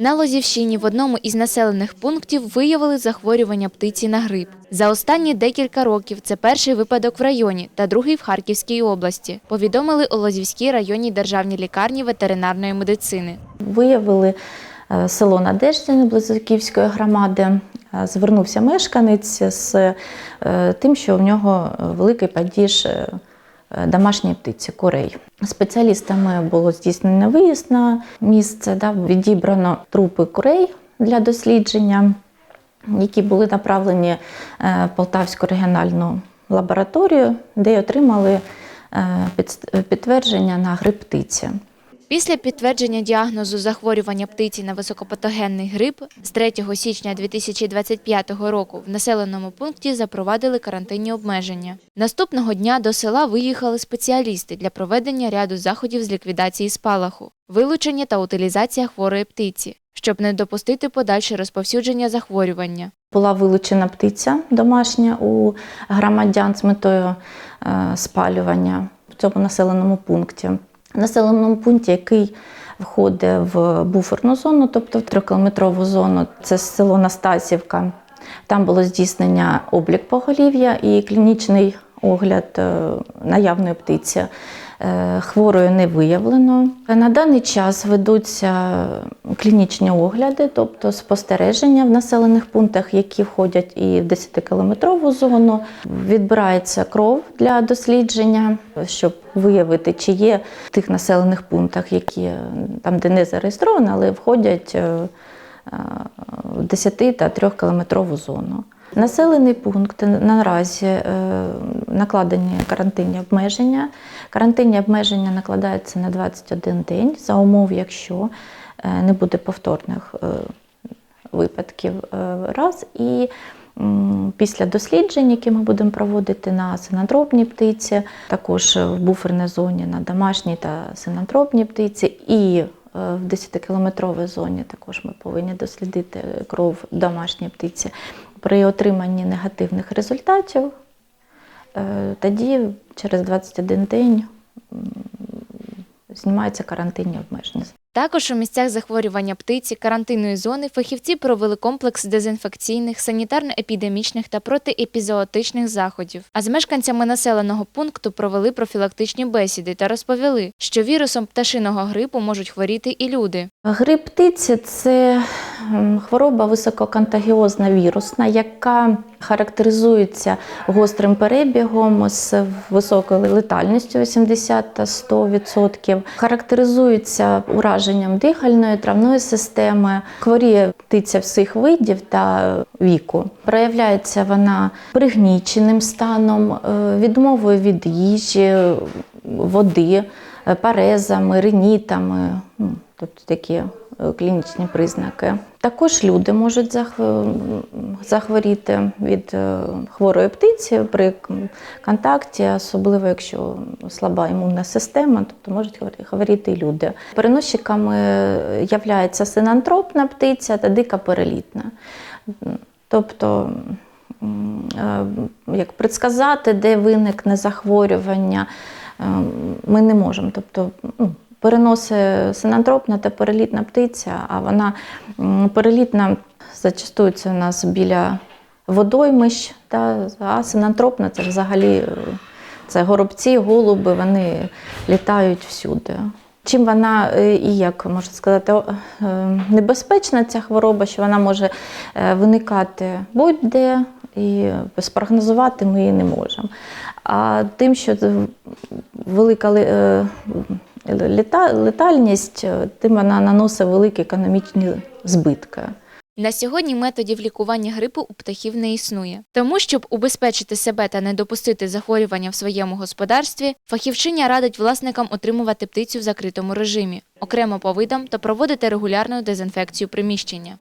На Лозівщині в одному із населених пунктів виявили захворювання птиці на грип. За останні декілька років це перший випадок в районі та другий в Харківській області. Повідомили у Лозівській районній державній лікарні ветеринарної медицини. Виявили е, село Надеждіне Близьківської громади. Е, Звернувся мешканець з е, тим, що в нього великий падіж домашньої птиці, курей. Спеціалістами було здійснено виїзд на місце, да, відібрано трупи курей для дослідження, які були направлені е, в Полтавську регіональну лабораторію, де отримали е, підтвердження на грип птиці. Після підтвердження діагнозу захворювання птиці на високопатогенний грип з 3 січня 2025 року в населеному пункті запровадили карантинні обмеження. Наступного дня до села виїхали спеціалісти для проведення ряду заходів з ліквідації спалаху, вилучення та утилізація хворої птиці, щоб не допустити подальше розповсюдження захворювання. Була вилучена птиця домашня у громадян з метою е, спалювання в цьому населеному пункті. Населеному пункті, який входить в буферну зону, тобто в трикілометрову зону, це село Настасівка. Там було здійснення облік поголів'я і клінічний огляд е, наявної птиці. Е, Хворою не виявлено. На даний час ведуться клінічні огляди, тобто спостереження в населених пунктах, які входять і в 10-кілометрову зону. Відбирається кров для дослідження, щоб виявити, чи є в тих населених пунктах, які е, там, де не зареєстровано, але входять в 10 та 3 кілометрову зону. Населений пункт наразі е, накладені карантинні обмеження. Карантинні обмеження накладаються на 21 день за умов, якщо е, не буде повторних е, випадків раз. І після досліджень, які ми будемо проводити на синантропній птиці, також в буферній зоні на домашній та синантропній птиці, і в 10-кілометровій зоні також ми повинні дослідити кров домашньої птиці. При отриманні негативних результатів, е, тоді через 21 день знімаються карантинні обмеження. Також у місцях захворювання птиці карантинної зони фахівці провели комплекс дезінфекційних, санітарно-епідемічних та протиепізоотичних заходів. А з мешканцями населеного пункту провели профілактичні бесіди та розповіли, що вірусом пташиного грипу можуть хворіти і люди. Грип птиці це хвороба висококонтагіозна вірусна, яка характеризується гострим перебігом з високою летальністю 80 та 100%, характеризується ураженням дихальної, травної системи, хворіє птиця всіх видів та віку. Проявляється вона пригніченим станом, е, відмовою від їжі, води, е, парезами, ринітами, ну, тобто такі клінічні признаки. Також люди можуть захворіти від е, хворої птиці при контакті, особливо якщо слаба імунна система, тобто можуть хворі- хворіти і люди. Переносчиками являється синантропна птиця та дика перелітна. Тобто е, як предсказати, де виникне захворювання, е, ми не можемо. Тобто, ну, переносить синантропна та перелітна птиця, а вона перелітна зачастую це у нас біля водоймищ, та, а синантропна це взагалі е, це горобці, голуби, вони літають всюди. Чим вона е, і як можна сказати, е, небезпечна ця хвороба, що вона може виникати будь-де, і спрогнозувати ми її не можемо. А тим, що велика е, літа- летальність, е, тим вона наносить великі економічні збитки. На сьогодні методів лікування грипу у птахів не існує. Тому, щоб убезпечити себе та не допустити захворювання в своєму господарстві, фахівчиня радить власникам отримувати птицю в закритому режимі, окремо по видам та проводити регулярну дезінфекцію приміщення.